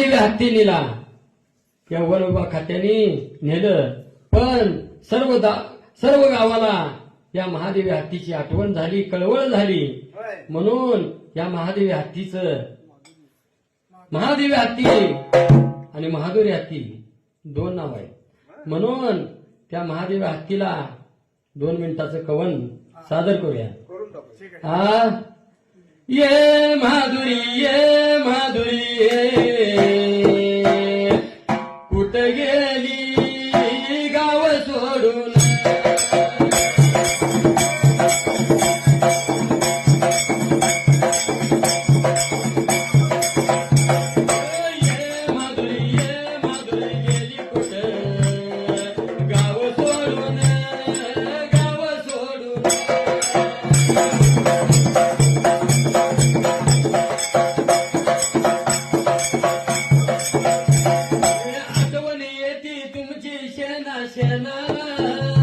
महादेवी हत्ती नेला? या वन विभाग खात्याने नेलं. पण सर्व दा- सर्व गावाला या महादेवी हत्तीची आठवण झाली कळवळ झाली. म्हणून या महादेवी हत्तीचं महादेवी हत्ती आणि महादेवी हत्ती दोन नाव आहेत. म्हणून त्या महादेवी हत्तीला दोन मिनिटाचं कवन सादर करूया. आहे हा ये ये 天呐、艰，天呐、